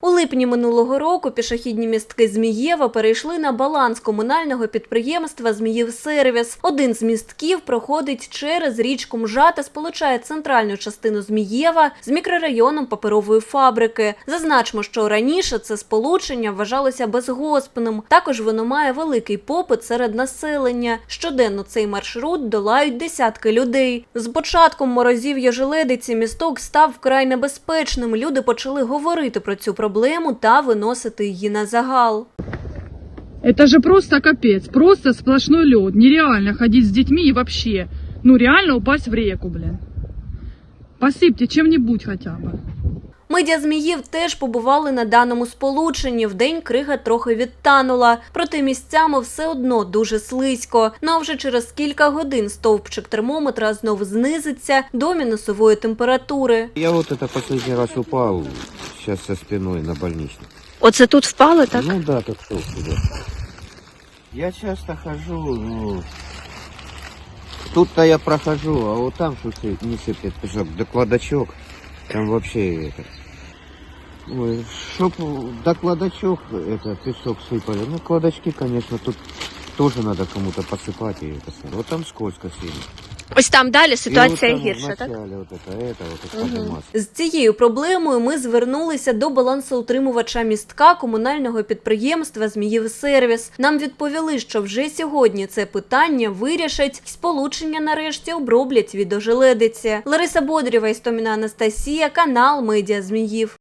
У липні минулого року пішохідні містки Змієва перейшли на баланс комунального підприємства Зміївсервіс. Один з містків проходить через річку Мжа та сполучає центральну частину Змієва з мікрорайоном паперової фабрики. Зазначмо, що раніше це сполучення вважалося безгоспним. Також воно має великий попит серед населення. Щоденно цей маршрут долають десятки людей. З початком морозів Єжеледиці місток став вкрай небезпечним. Люди почали говорити про цю проблему та виносити її на загал. Это же просто капец, просто сплошной лед. Нереально ходить с детьми и вообще, ну реально упасть в реку, блин. Посыпьте чем-нибудь хотя бы. Медіа Зміїв теж побували на даному сполученні. Вдень крига трохи відтанула, проте місцями все одно дуже слизько. Ну а вже через кілька годин стовпчик термометра знову знизиться до мінусової температури. Я вот это последний раз упал, сейчас со спиной на больничный. Оце тут впали, так? Ну да, так шел сюда. Я часто хожу, ну... Тут-то я прохожу, а вот там что ты не сыпет песок, да кладочок, там вообще это... Ой, чтоб до кладочок это песок сыпали. Ну, кладочки, конечно, тут тоже надо кому-то посыпать и это самое. Вот там скользко сильно. Ось там далі И вот там вначале вот это, это, вот это подниматься. З цією проблемою ми звернулися до балансоутримувача містка комунального підприємства Зміївсервіс. Нам відповіли, що вже сьогодні це питання вирішать і сполучення нарешті оброблять від ожеледиці. Лариса Бодрєва, Істоміна Анастасія, канал Медіа Зміїв.